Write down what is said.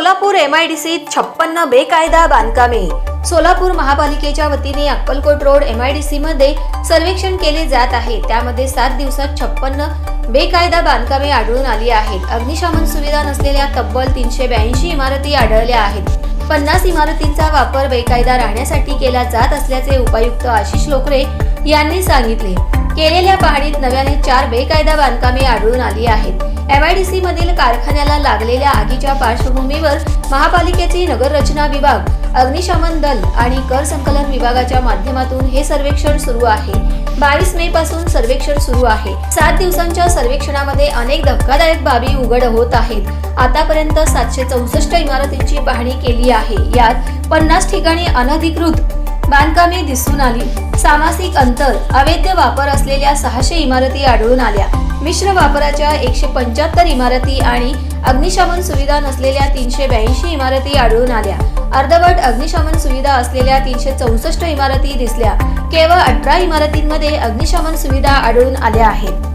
Solapur M I D C छप्पन्न बेकायदा बांधकामे. सोलापूर महापालिकेच्या वतीने Akkalkot road M I D C मध्ये सर्वेक्षण केले जात आहे. त्यामध्ये सात दिवसात छप्पन्न बेकायदा बांधकामे आढळून आली आहेत. अग्निशमन सुविधा नसलेल्या तब्बल तीनशे ब्याऐंशी इमारती आढळल्या आहेत. पन्नास इमारतींचा वापर बेकायदा राहण्यासाठी केला जात असल्याचे उपायुक्त आशिष लोकरे यांनी सांगितले. केलेल्या पाहणीत नव्याने चार बेकायदा बांधकामे आढळून आली आहेत. एमआयडीसी मधील कारखान्याला लागलेल्या आगीच्या पार्श्वभूमीवर महापालिकेचे नगररचना विभाग अग्निशमन दल आणि कर संकलन विभागाच्या माध्यमातून हे सर्वेक्षण सुरू आहे. बावीस मे पासून सर्वेक्षण सुरू आहे. सात दिवसांच्या सर्वेक्षणामध्ये अनेक धक्कादायक बाबी उघड होत आहेत. आतापर्यंत सातशे चौसष्ट इमारतींची पाहणी केली आहे. यात पन्नास ठिकाणी अनधिकृत बांधकामे दिसून आली. सामासिक अंतर अवैध वापर असलेल्या सहाशे इमारती आढळून आल्या. मिश्र वापराच्या एकशे पंच्याहत्तर इमारती आणि अग्निशमन सुविधा नसलेल्या तीनशे ब्याऐंशी इमारती आढळून आल्या. अर्धवट अग्निशमन सुविधा असलेल्या तीनशे चौसष्ट इमारती दिसल्या. केवळ अठरा इमारतींमध्ये अग्निशमन सुविधा आढळून आल्या आहेत.